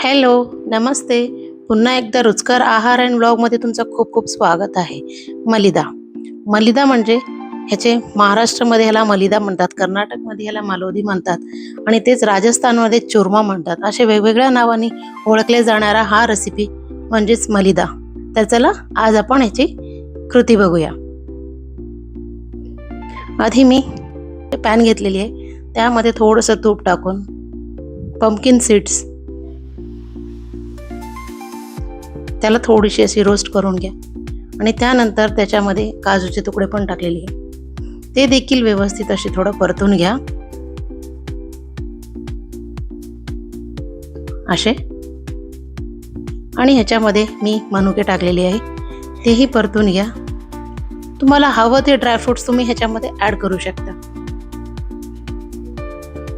Hello नमस्ते. पुन्हा एकदा रुचकर आहार अँड ब्लॉगमध्ये तुमचं खूप खूप स्वागत आहे. मलिदा. मलिदा म्हणजे ह्याचे महाराष्ट्रामध्ये ह्याला मलिदा म्हणतात कर्नाटकमध्ये ह्याला मालोदी म्हणतात आणि तेच राजस्थानमध्ये चुरमा म्हणतात. असे वेगवेगळ्या नावाने ओळखले जाणारा हा रेसिपी म्हणजेच मलिदा. तर चला आज आपण ह्याची कृती बघूया. आधी मी पॅन घेतलेली आहे. त्यामध्ये थोडंसं तूप टाकून पंपकिन सीड्स त्याला थोडीशी अशी रोस्ट करून घ्या. आणि त्यानंतर त्याच्यामध्ये काजूचे तुकडे पण टाकलेले ते देखील व्यवस्थित असे थोडं परतून घ्या. असे. आणि ह्याच्यामध्ये मी मनुके टाकलेले आहे तेही परतून घ्या. तुम्हाला हवं ते ड्रायफ्रुट्स तुम्ही ह्याच्यामध्ये ॲड करू शकता.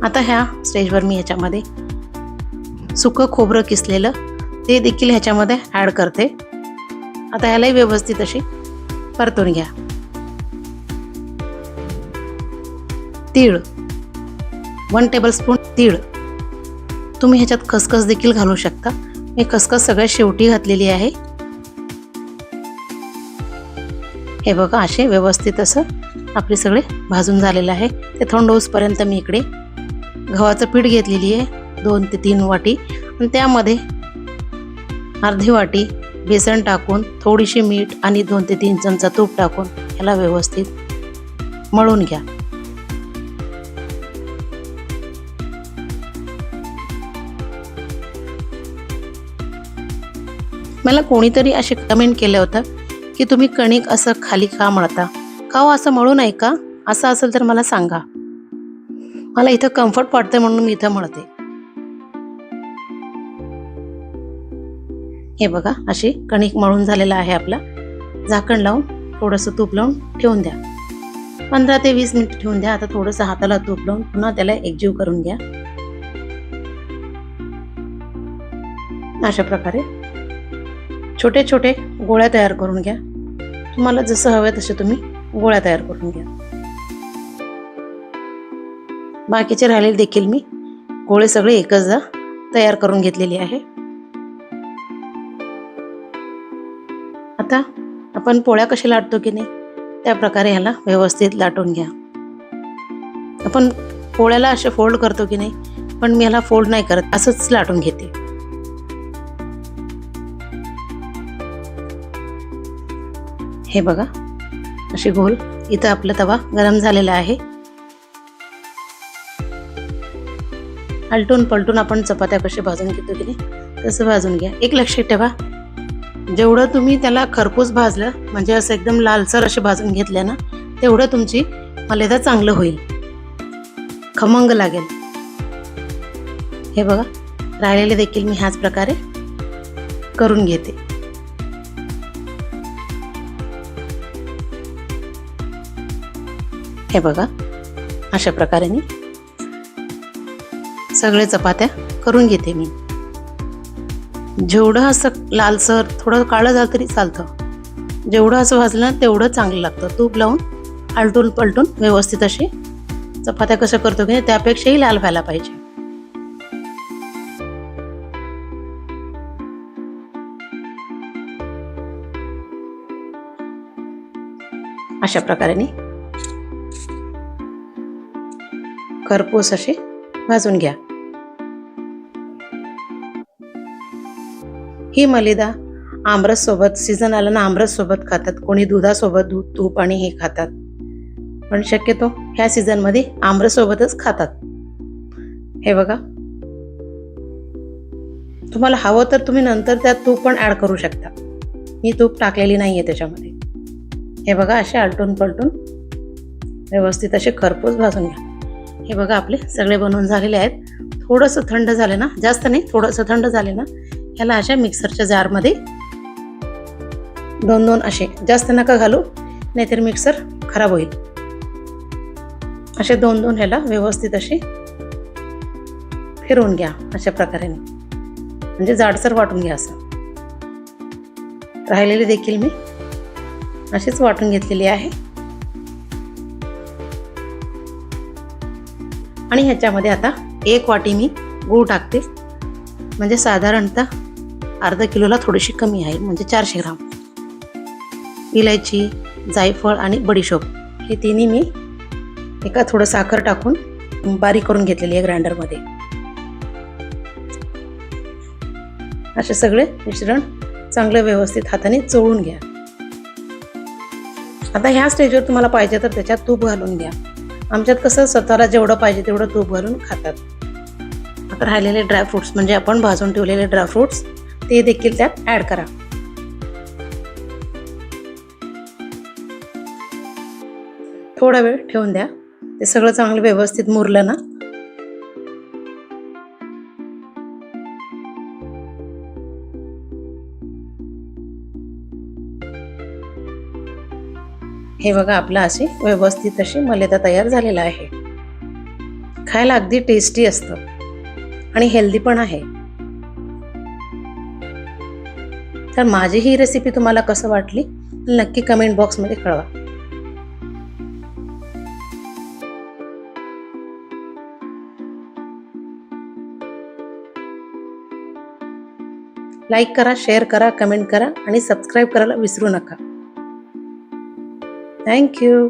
आता ह्या स्टेजवर मी ह्याच्यामध्ये सुकं खोबरं किसलेलं ते देखील ह्याच्यामध्ये ॲड करते. आता ह्यालाही व्यवस्थित अशी परतून घ्या. तीळ. वन टेबलस्पून तीळ. तुम्ही ह्याच्यात खसखस देखील घालू शकता. मी खसखस सगळ्यात शेवटी घातलेली आहे. हे बघा असे व्यवस्थित असं आपले सगळे भाजून झालेलं आहे. ते थंड होसपर्यंत मी इकडे गव्हाचं पीठ घेतलेली आहे. दोन ते तीन वाटी. आणि त्यामध्ये अर्धी वाटी बेसन टाकून थोडीशी मीठ आणि दोन ते तीन चमचा तूप टाकून याला व्यवस्थित मळून घ्या. मला कोणीतरी असे कमेंट केलं होतं की तुम्ही कणिक असं खाली का मळता? का हो असं मळू नाही का? असं असेल तर मला सांगा. मला इथं कम्फर्ट वाटतं म्हणून मी इथं मळते. हे बघा अशी कणिक मळून झालेला आहे आपला. झाकण लावून थोडंसं तूप लावून ठेवून द्या. पंधरा ते वीस मिनिट ठेवून द्या. आता थोडंसं हाताला तूप लावून पुन्हा त्याला एकजीव करून घ्या. अशा प्रकारे छोटे छोटे गोळ्या तयार करून घ्या. तुम्हाला जसं हवं तसे तुम्ही गोळ्या तयार करून घ्या. बाकीचे राहिलेले देखील मी गोळे सगळे एकचदा तयार करून घेतलेली आहे. आता आपण पोळ्या कशा लाटतो की नाही त्या प्रकारे ह्याला व्यवस्थित लाटून घ्या. आपण पोळ्याला असे फोल्ड करतो की नाही पण मी ह्याला फोल्ड नाही करत असंच लाटून घेते. हे बघा अशी गोल इथं आपला तवा गरम झालेला आहे. आलटून पलटून आपण चपात्या कशी भाजून घेतो की नाही तसं भाजून घ्या. एक लक्षात ठेवा जेवढं तुम्ही त्याला खरपूस भाजलं म्हणजे असं एकदम लालसर असे भाजून घेतल्या ना तेवढं तुमची मलेदा चांगलं होईल. खमंग लागेल. हे बघा राहिलेले देखील मी ह्याच प्रकारे करून घेते. हे बघा अशा प्रकारे मी सगळे चपात्या करून घेते मी. जेवढं असं लालसर थोडं काळं झालं तरी चालतं. जेवढं असं भाजलं ना तेवढं चांगलं लागतं. तूप लावून आलटून पलटून व्यवस्थित अशी चपात्या कसं करतो की त्यापेक्षाही लाल व्हायला पाहिजे. अशा प्रकारे करपूस खरपूस असे भाजून घ्या. ही मलिदा आमरससोबत सीझन आलं ना आमरससोबत खातात. कोणी दुधासोबत दूध तूप आणि हे खातात. पण शक्यतो ह्या सीझनमध्ये आमरससोबतच खातात. हे बघा. तुम्हाला हवं तर तुम्ही नंतर त्यात तूप पण ऍड करू शकता. मी तूप टाकलेली नाही आहे त्याच्यामध्ये. हे बघा असे आलटून पलटून व्यवस्थित असे खरपूस भाजून घ्या. हे बघा आपले सगळे बनवून झालेले आहेत. थोडंसं थंड झाले ना जास्त नाही थोडंसं थंड झाले ना ह्याला अशा मिक्सरच्या जारमध्ये दोन दोन असे जास्त नका घालू नाहीतर मिक्सर खराब होईल. असे दोन दोन ह्याला व्यवस्थित असे फिरवून घ्या अशा प्रकारे म्हणजे जाडसर वाटून घ्या असं. राहिलेले देखील मी असेच वाटून घेतलेली आहे. आणि ह्याच्यामध्ये आता एक वाटी मी गूळ टाकते. म्हणजे साधारणतः अर्धा किलोला थोडीशी कमी आहे म्हणजे चारशे ग्राम. इलायची जायफळ आणि बडीशोप हे तिन्ही मी एका थोडं साखर टाकून बारीक करून घेतलेली आहे ग्राइंडरमध्ये. असे सगळे मिश्रण चांगलं व्यवस्थित हाताने चोळून घ्या. आता ह्या स्टेजवर तुम्हाला पाहिजे तर त्याच्यात तूप घालून घ्या. आमच्यात कसं स्वतःला जेवढं पाहिजे तेवढं तूप घालून खातात. राहिलेले ड्रायफ्रुट्स म्हणजे आपण भाजून ठेवलेले ड्रायफ्रुट्स ते देखील त्यात ॲड करा. थोडा वेळ ठेवून द्या. ते सगळं चांगलं व्यवस्थित मुरलं ना? हे बघा आपलं अशी व्यवस्थित अशी मलेदा तयार झालेला आहे. खायला अगदी टेस्टी असतं. आणि हेल्दी पण आहे. तर माझी ही रेसिपी तुम्हाला कसं वाटली? नक्की कमेंट बॉक्समध्ये कळवा. लाईक करा शेअर करा कमेंट करा आणि सबस्क्राईब करायला विसरू नका. थँक्यू